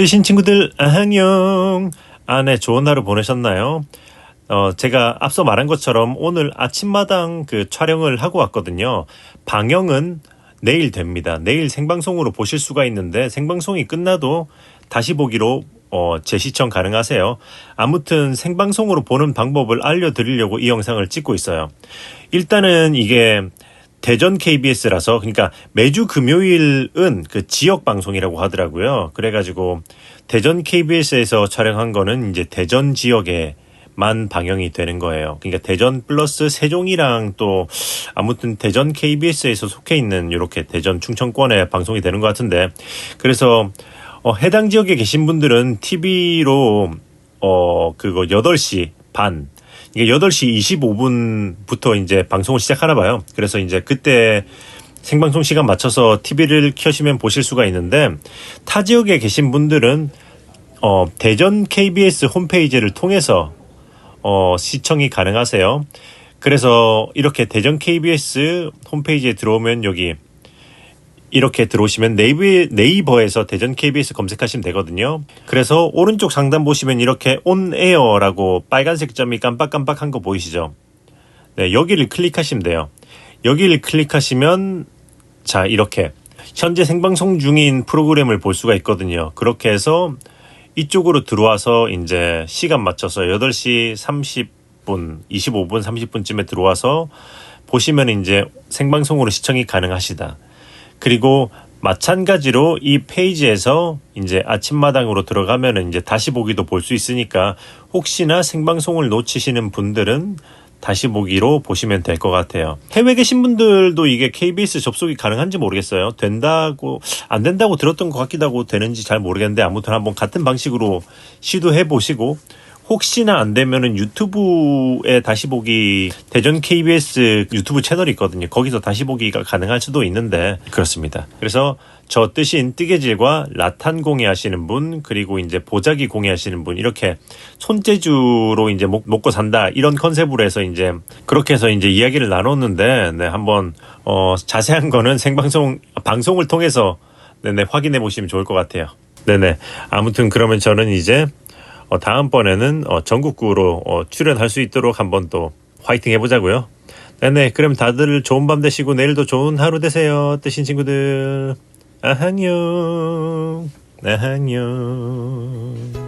뜨신 친구들 안녕. 아, 네, 좋은 하루 보내셨나요? 어, 제가 앞서 말한 것처럼 오늘 아침마당 그 촬영을 하고 왔거든요. 방영은 내일 됩니다. 내일 생방송으로 보실 수가 있는데 생방송이 끝나도 다시 보기로 어, 재시청 가능하세요. 아무튼 생방송으로 보는 방법을 알려드리려고 이 영상을 찍고 있어요. 일단은 이게 대전 KBS라서 그러니까 매주 금요일은 그 지역 방송이라고 하더라고요. 그래가지고 대전 KBS에서 촬영한 거는 이제 대전 지역에 만 방영이 되는 거예요. 그러니까 대전 플러스 세종이랑 또 아무튼 대전 KBS에서 속해 있는 이렇게 대전 충청권에 방송이 되는 것 같은데 그래서 어, 해당 지역에 계신 분들은 TV로 어 그거 8시 반 이게 8시 25분부터 이제 방송을 시작하나 봐요. 그래서 이제 그때 생방송 시간 맞춰서 TV를 켜시면 보실 수가 있는데 타 지역에 계신 분들은 어 대전 KBS 홈페이지를 통해서 어 시청이 가능하세요. 그래서 이렇게 대전 KBS 홈페이지에 들어오면 여기 이렇게 들어오시면 네이버, 네이버에서 대전 KBS 검색하시면 되거든요. 그래서 오른쪽 상단 보시면 이렇게 온에어라고 빨간색 점이 깜빡깜빡한 거 보이시죠? 네, 여기를 클릭하시면 돼요. 여기를 클릭하시면 자, 이렇게 현재 생방송 중인 프로그램을 볼 수가 있거든요. 그렇게 해서 이쪽으로 들어와서 이제 시간 맞춰서 8시 30분, 25분, 30분쯤에 들어와서 보시면 이제 생방송으로 시청이 가능하시다. 그리고 마찬가지로 이 페이지에서 이제 아침마당으로 들어가면은 이제 다시 보기도 볼 수 있으니까 혹시나 생방송을 놓치시는 분들은 다시 보기로 보시면 될 것 같아요. 해외 계신 분들도 이게 KBS 접속이 가능한지 모르겠어요. 된다고 안 된다고 들었던 것 같기도 하고 되는지 잘 모르겠는데 아무튼 한번 같은 방식으로 시도해 보시고 혹시나 안 되면은 유튜브에 다시 보기 대전 KBS 유튜브 채널이 있거든요. 거기서 다시 보기가 가능할 수도 있는데 그렇습니다. 그래서 저 뜻인 뜨개질과 라탄 공예하시는 분 그리고 이제 보자기 공예하시는 분 이렇게 손재주로 이제 먹, 먹고 산다 이런 컨셉으로 해서 이제 그렇게 해서 이제 이야기를 나눴는데 네 한번 어 자세한 거는 생방송 방송을 통해서 네네 확인해 보시면 좋을 것 같아요. 네네 아무튼 그러면 저는 이제 어, 다음번에는 어, 전국구로 어, 출연할 수 있도록 한번 또 화이팅 해보자고요. 네네 그럼 다들 좋은 밤 되시고 내일도 좋은 하루 되세요. 뜨신 친구들 아항녕 아항녕